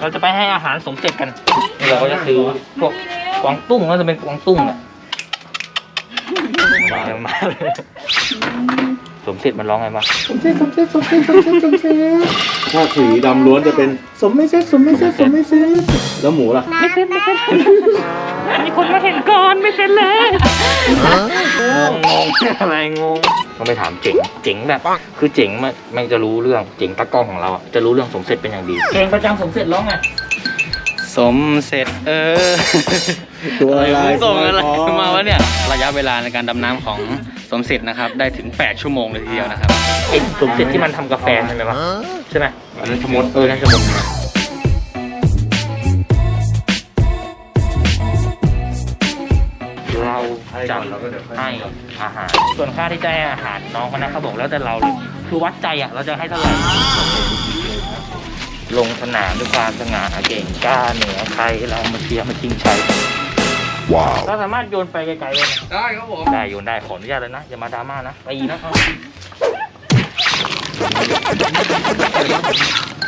เราจะไปให้อาหารสมเสร็จกันเราก็จะซื้อพวกกวางตุ้งก็จะเป็นกวางตุ้งอะมามาเลยสมเสร็จมันร้องไงวะสมเสร็จสมเสร็จสมเสร็จสมเสร็จสมเสร็จถ้าสีดำล้วนจะเป็นสมไม่เสร็จสมไม่เสร็จสมไม่เสร็จแล้วหมูล่ะไม่เสร็จไม่เสร็จมี คนมาเห็นก่อนไม่เสร็จเลยงงงอะไรงงต้องไปถามเจ๋งเจ๋งแบบ คือเจ๋งมันมันจะรู้เรื่องเจ๋งตะกล้องของเราอะจะรู้เรื่องสมเสร็จเป็นอย่างดีเพลงประจำสมเสร็จร้องไงสมเสร็จเออตัวอะไรมึงส่งอะไรอ๋อมาวะเนี่ยระยะเวลาในการดำน้ำของสมเสร็จนะครับ ได้ถึง 8 ชั่วโมงเลยทีเดียวนะครับไอ้สมเสร็จที่มันทำกาแฟใช่ไหมวะใช่ไหมอันนั้นชะมดเออนั่นจะหมด จะให้อาหาร ส่วนค่าที่จะให้อาหารน้องคนนั้นเขาบอกแล้วแต่เราเลยคือวัดใจอะเราจะให้เท่าไหร่ลงสนามด้วยความสง่าเก่งกล้าเหนือใครเรามาเชียร์มาจริงชัยว้าวเราสามารถโยนไปไกลๆเลยนะได้ครับผมได้โยนได้ขออนุญาตเลยนะอย่ามาดราม่านะตีนะครับ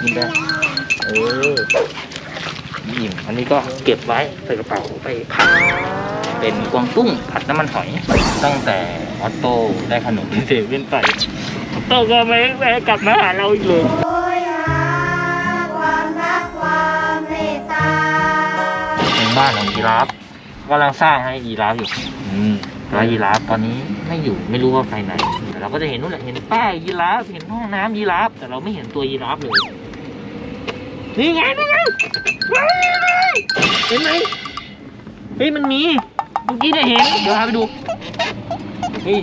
ยิงได้เออยิ้มอันนี้ก็เก็บไว้ใส่กระเป๋าไปผัด เป็นกวางตุ้งผัดน้ำมันหอย ตั้งแต่ออโต้ได้ขนมเซเว่นไปออโต้ก็ไม่ไม่กลับมาหาเราอีกเลยโอยหาความรักความเมตตาเป็นบ้านของยีราฟกำลังสร้างให้ยีราฟอยู่อืมแล้วยีราฟตอนนี้ไม่อยู่ไม่รู้ว่าไปไหนแต่เราก็จะเห็นนู่นแหละเห็นป้ายยีราฟเห็นห้องน้ำยีราฟแต่เราไม่เห็นตัวยีราฟเลยนี่ไงนี่ไงเห็นไหมเฮ้ยมันมี เมื่อกี้เนี่ยเห็น เดี๋ยวพาไปดูเฮ้ย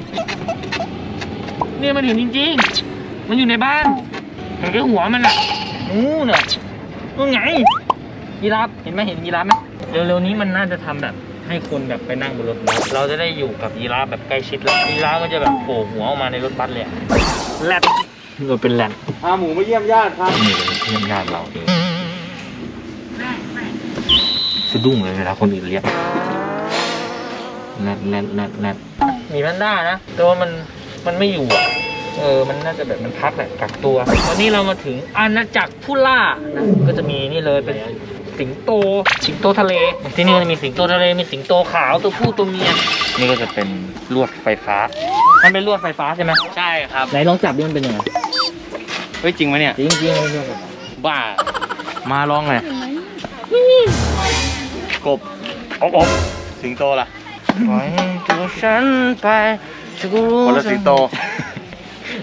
เนี่ยมันเห็นจริงๆ มันอยู่ในบ้านเห็นแค่หัวมันอะนู่นน่ะนู่นไงยีราฟเห็นไหมเห็นยีราฟไหมเร็วๆนี้มันน่าจะทำแบบ ให้คนแบบไปนั่งบนรถบัสเราจะได้อยู่กับยีราฟแบบใกล้ชิดแล้วยีราฟก็จะแบบโผล่หัวออกมาในรถบัสเลยอะแรดเราเป็นแรดพาหมูมาเยี่ยมญาติครับนี่เป็นเพื่อนญาติเราเองสะดุ้งเลยเวลาคนอื่นเรียก แรดแรดแรดแรดมีแพนด้านะแต่ว่ามันมันไม่อยู่อะเออ มันน่าจะแบบมันพักแหละกักตัว วันนี้เรามาถึงอาณาจักรผู้ล่านะก็จะมีนี่เลยเป็นสิงโต สิงโตทะเล ที่นี่ก็จะมีสิงโตทะเล มีสิงโตขาวตัวผู้ตัวเมีย นี่ก็จะเป็นลวดไฟฟ้า มันเป็นลวดไฟฟ้าใช่ไหมใช่ครับ ไหนลองจับดิมันเป็นยังไง เฮ้ยจริงไหมเนี่ย จริงจริงๆมันเป็นลวดไฟฟ้าบ้า มาลองเลยกบอบอบสิงโตล่ะ ปล่อยตัวฉันไปฉันก็รู้คนละสิงโต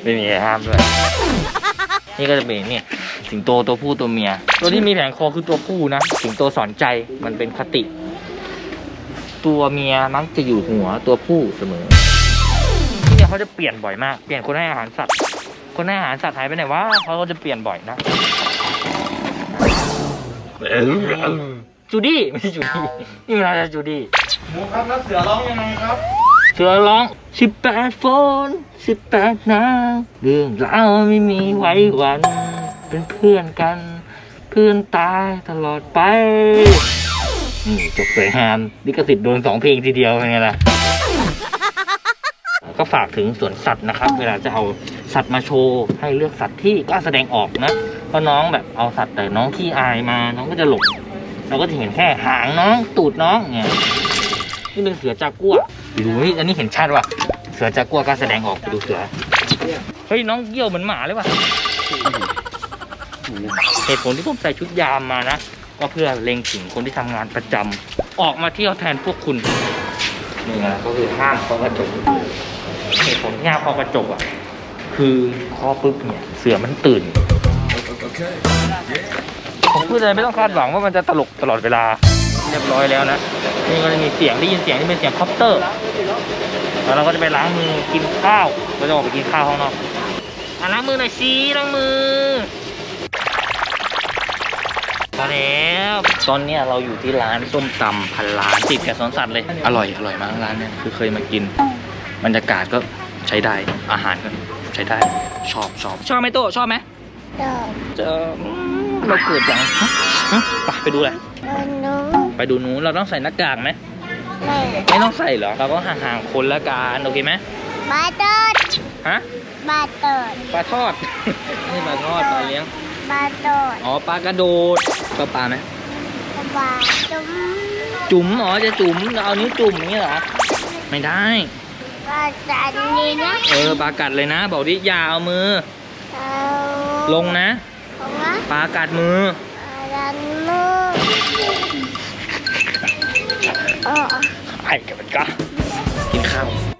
ไม่มีห้ามด้วยนี่ก็จะเป็นนี่สิงโตตัวผู้ตัวเมีย ตัวที่มีแผงคอคือตัวผู้นะ สิงโตสอนใจมันเป็นคติ ตัวเมียมักจะอยู่หัวตัวผู้เสมอ ที่เนี่ยเขาจะเปลี่ยนบ่อยมาก เปลี่ยนคนให้อาหารสัตว์ คนให้อาหารสัตว์หายไปไหนวะเขาก็จะเปลี่ยนบ่อยนะ จูดี้ไม่ใช่จูดี้นี่มันอะไรจูดี้หมูครับแล้วเสือร้องยังไงครับเสือร้องสิบแปดฝนสิบแปดนางเรื่องราวไม่มีไว้วัน เป็นเพื่อนกัน เพื่อนตายตลอดไปนี่จบสวยงามลิขสิทธิ์โดนสองเพลงทีเดียวเป็นไงล่ะก็ฝากถึงสวนสัตว์นะครับ เวลาจะเอาสัตว์มาโชว์ให้เลือกสัตว์ที่กล้าแสดงออกนะเพราะน้องแบบเอาสัตว์แต่น้องขี้อายมา น้องก็จะหลบ เราก็จะเห็นแค่หางน้องตูดน้องเนี่ยนี่เป็นเสือจากกัวดูนี่อันนี้เห็นชัดว่ะเสือจากกัวกล้าแสดงออกดูเสือเฮ้ยน้องเกี่ยวเหมือนหมาเลยว่ะเหตุผลที่ผมใส่ชุดยามมานะก็เพื่อเล็งถึงคนที่ทำงานประจำออกมาเที่ยวแทนพวกคุณนี่นะก็คือห้ามเคาะกระจกเหตุผลที่ห้ามเคาะกระจกอะคือเคาะปุ๊บเนี่ยเสือมันตื่น ผมพูดอะไรไม่ต้องคาดหวังว่ามันจะตลกตลอดเวลา เรียบร้อยแล้วนะนี่ก็จะมีเสียงได้ยินเสียงที่เป็นเสียงคอปเตอร์แล้วเราก็จะไปล้างมือกินข้าวเราจะออกไปกินข้าวข้างนอกอะล้างมือหน่อยสิล้างมือมาแล้วตอนเนี้ยเราอยู่ที่ร้านส้มตำพันล้านติดกับสวนสัตว์เลย อร่อยอร่อยมากร้านเนี่ยคือเคยมากิน บรรยากาศก็ใช้ได้อาหารก็ใช้ได้ ชอบชอบชอบไหมโตชอบไหมดอก เจออืมเราเกิดอย่างฮะฮะไปไปดูเลยมันนู้ไปดูนู้นเราต้องใส่หน้ากากไหมไม่ไม่ต้องใส่เหรอ เราก็ห่างๆคนละกันโอเคไหมมาเดินฮะบาเติดปลาทอดไม่ใช่ปลาทอดปลาเลี้ยงบาโดดอ๋อปลากระโดดก็ปลาไหมบาจุ้มจุ๋มอ๋อจะจุ๋มเอานิ้วจุ่มอย่างนี้เหรอไม่ได้บาจันนี้นะเออปลากัดเลยนะ บอกดิอย่าเอามือเอาลงนะของนะ ปลากัดมืออาดันมือเออไอ้กับมันก็กินข้าว